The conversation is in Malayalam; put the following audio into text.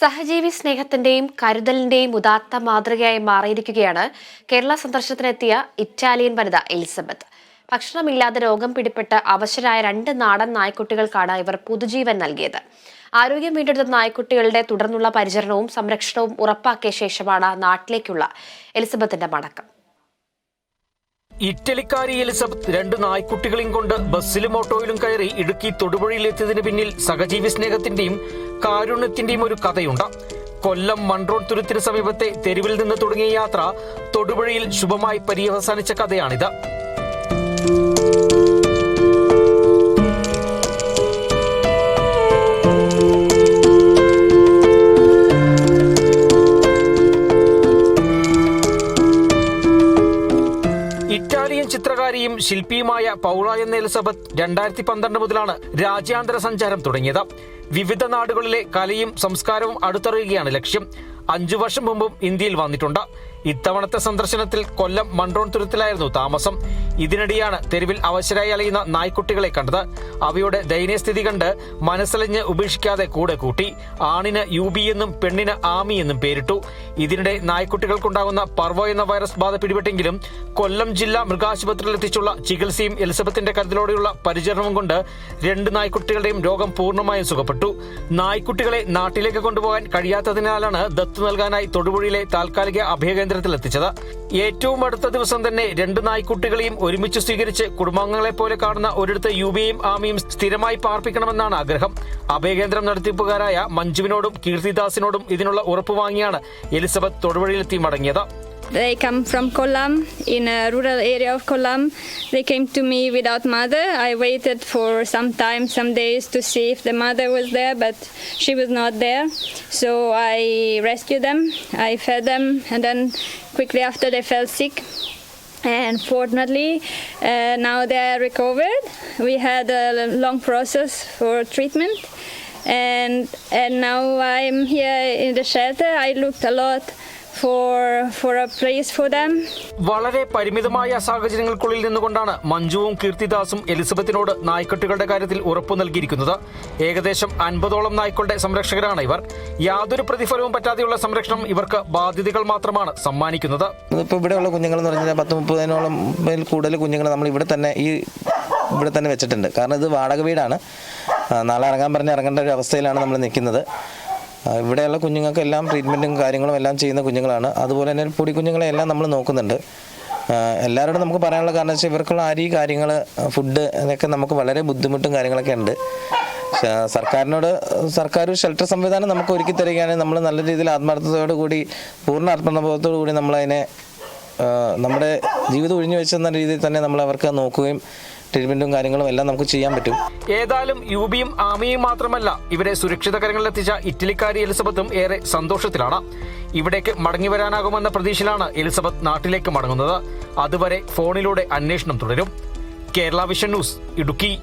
സഹജീവി സ്നേഹത്തിന്റെയും കരുതലിന്റെയും ഉദാത്ത മാതൃകയായി മാറിയിരിക്കുകയാണ് കേരള സന്ദർശനത്തിനെത്തിയ ഇറ്റാലിയൻ വനിത എലിസബത്ത്. ഭക്ഷണമില്ലാതെ രോഗം പിടിപെട്ട് അവശരായ രണ്ട് നാടൻ നായ്ക്കുട്ടികൾക്കാണ് ഇവർ പുതുജീവൻ നൽകിയത്. ആരോഗ്യം വീണ്ടെടുത്ത നായ്ക്കുട്ടികളുടെ തുടർന്നുള്ള പരിചരണവും സംരക്ഷണവും ഉറപ്പാക്കിയ ശേഷമാണ് നാട്ടിലേക്കുള്ള എലിസബത്തിന്റെ മടക്കം. ഇറ്റലിക്കാരി എലിസബത്ത് രണ്ട് നായ്ക്കുട്ടികളെയും കൊണ്ട് ബസ്സിലും ഓട്ടോയിലും കയറി ഇടുക്കി തൊടുപുഴയിലെത്തിയതിന് പിന്നിൽ സഹജീവി സ്നേഹത്തിന്റെയും കാരുണ്യത്തിന്റെയും ഒരു കഥയുണ്ട്. കൊല്ലം മൺറോൺ തുരുത്തിന് സമീപത്തെ തെരുവിൽ നിന്ന് തുടങ്ങിയ യാത്ര തൊടുപുഴയിൽ ശുഭമായി പര്യവസാനിച്ച കഥയാണിത്. ഇറ്റാലിയൻ ചിത്രകാരിയും ശില്പിയുമായ പൗള എന്ന എലിസബത്ത് രണ്ടായിരത്തി പന്ത്രണ്ട് മുതലാണ് രാജ്യാന്തര സഞ്ചാരം തുടങ്ങിയത്. വിവിധ നാടുകളിലെ കലയും സംസ്കാരവും അടുത്തറിയുകയാണ് ലക്ഷ്യം. അഞ്ചു വർഷം മുമ്പും ഇന്ത്യയിൽ വന്നിട്ടുണ്ട്. ഇത്തവണത്തെ സന്ദർശനത്തിൽ കൊല്ലം മൺറോൺ തുരത്തിലായിരുന്നു താമസം. ഇതിനിടെയാണ് തെരുവിൽ അവശരായി അലയുന്ന നായ്ക്കുട്ടികളെ കണ്ടത്. അവയുടെ ദയനീയസ്ഥിതി കണ്ട് മനസ്സലിഞ്ഞ് ഉപേക്ഷിക്കാതെ കൂടെ കൂട്ടി ആണിന് യു ബി എന്നും പെണ്ണിന് ആമി എന്നും പേരിട്ടു. ഇതിനിടെ നായ്ക്കുട്ടികൾക്കുണ്ടാകുന്ന പർവോ എന്ന വൈറസ് ബാധ പിടിപെട്ടെങ്കിലും കൊല്ലം ജില്ലാ മൃഗാശുപത്രിയിൽ എത്തിച്ചുള്ള ചികിത്സയും എലിസബത്തിന്റെ കരുതലോടെയുള്ള പരിചരണവും കൊണ്ട് രണ്ട് നായ്ക്കുട്ടികളുടെയും രോഗം പൂർണമായും സുഖപ്പെട്ടു. നായ്ക്കുട്ടികളെ നാട്ടിലേക്ക് കൊണ്ടുപോകാൻ കഴിയാത്തതിനാലാണ് ദത്ത് നൽകാനായി തൊടുപുഴയിലെ താൽക്കാലിക അഭയകേന്ദ്രത്തിൽ എത്തിച്ചത് ഏറ്റവും അടുത്ത ദിവസം തന്നെ രണ്ട് നായ്ക്കുട്ടികളെയും ഒരുമിച്ച് സ്വീകരിച്ച് കുടുംബാംഗങ്ങളെ പോലെ കാണുന്ന ഒരിടത്ത് യു ബിയും ആമിയും സ്ഥിരമായി പാർപ്പിക്കണമെന്നാണ് ആഗ്രഹം. അഭയകേന്ദ്രം നടത്തിപ്പുകാരായ മഞ്ജുവിനോടും കീർത്തിദാസിനോടും ഇതിനുള്ള ഉറപ്പ് വാങ്ങിയാണ് എലിസബത്ത് തൊടുവഴിയിലെത്തി മടങ്ങിയത്. They come from Kollam, in a rural area of Kollam. They came to me without mother. I waited for some time, some days to see if the mother was there, but she was not there. So I rescued them, I fed them, and then quickly after they fell sick. And fortunately, uh, now they are recovered. We had a long process for treatment, and and now I'm here in the shelter. I looked a lot for for a place for them. വളരെ പരിമിതമായ സാഹചര്യങ്ങൾക്കുള്ളിൽ നിന്നുകൊണ്ടാണ് മഞ്ജുവും കീർത്തിദാസും എലിസബത്തിനോട് നായ്ക്കെട്ടുകളുടെ കാര്യത്തിൽ ഉറപ്പു നൽകിയിരിക്കുന്നത്. ഏകദേശം അൻപതോളം നായ്ക്കളുടെ സംരക്ഷകരാണ് ഇവർ. യാതൊരു പ്രതിഫലവും പറ്റാതെയുള്ള സംരക്ഷണം ഇവർക്ക് ബാധ്യതകൾ മാത്രമാണ് സമ്മാനിക്കുന്നത്. ഇപ്പോൾ ഇവിടെയുള്ള കുഞ്ഞുങ്ങൾ എന്ന് പറഞ്ഞാൽ പത്ത് മുപ്പതിനോളം കൂടുതൽ കുഞ്ഞുങ്ങൾ നമ്മൾ ഇവിടെ തന്നെ ഈ ഇവിടെ തന്നെ വെച്ചിട്ടുണ്ട്. കാരണം ഇത് വാടക വീടാണ്. നാളെ ഇറങ്ങാൻ പറഞ്ഞ് ഇറങ്ങേണ്ട ഒരു അവസ്ഥയിലാണ് നമ്മൾ നിൽക്കുന്നത്. ഇവിടെയുള്ള കുഞ്ഞുങ്ങൾക്കെല്ലാം ട്രീറ്റ്മെന്റും കാര്യങ്ങളും എല്ലാം ചെയ്യുന്ന കുഞ്ഞുങ്ങളാണ്. അതുപോലെ തന്നെ പൊടി കുഞ്ഞുങ്ങളെ എല്ലാം നമ്മൾ നോക്കുന്നുണ്ട്. എല്ലാവരോടും നമുക്ക് പറയാനുള്ള കാരണം വെച്ചാൽ ഇവർക്കുള്ള അരി കാര്യങ്ങൾ ഫുഡ് അതൊക്കെ നമുക്ക് വളരെ ബുദ്ധിമുട്ടും കാര്യങ്ങളൊക്കെ ഉണ്ട്. സർക്കാരിനോട് സർക്കാർ ഷെൽട്ടർ സംവിധാനം നമുക്ക് ഒരുക്കി തരികയാണെങ്കിൽ നമ്മൾ നല്ല രീതിയിൽ ആത്മാർത്ഥതയോടു കൂടി പൂർണ ആത്മബോധത്തോടു കൂടി നമ്മളതിനെ നമ്മുടെ ജീവിതം ഒഴിഞ്ഞു വെച്ചെന്ന രീതിയിൽ തന്നെ നമ്മൾ അവർക്ക് നോക്കുകയും ട്രീറ്റ്മെന്റും കാര്യങ്ങളും എല്ലാം നമുക്ക് ചെയ്യാൻ പറ്റും. ഏതായാലും യുബിയും ആമിയും മാത്രമല്ല ഇവരെ സുരക്ഷിത കരങ്ങളിലെത്തിച്ച ഇറ്റലിക്കാരി എലിസബത്തും ഏറെ സന്തോഷത്തിലാണ്. ഇവിടേക്ക് മടങ്ങി വരാനാകുമെന്ന പ്രതീക്ഷയിലാണ് എലിസബത്ത് നാട്ടിലേക്ക് മടങ്ങുന്നത്. അതുവരെ ഫോണിലൂടെ അന്വേഷണം തുടരും. കേരള വിഷൻ ന്യൂസ് ഇടുക്കി.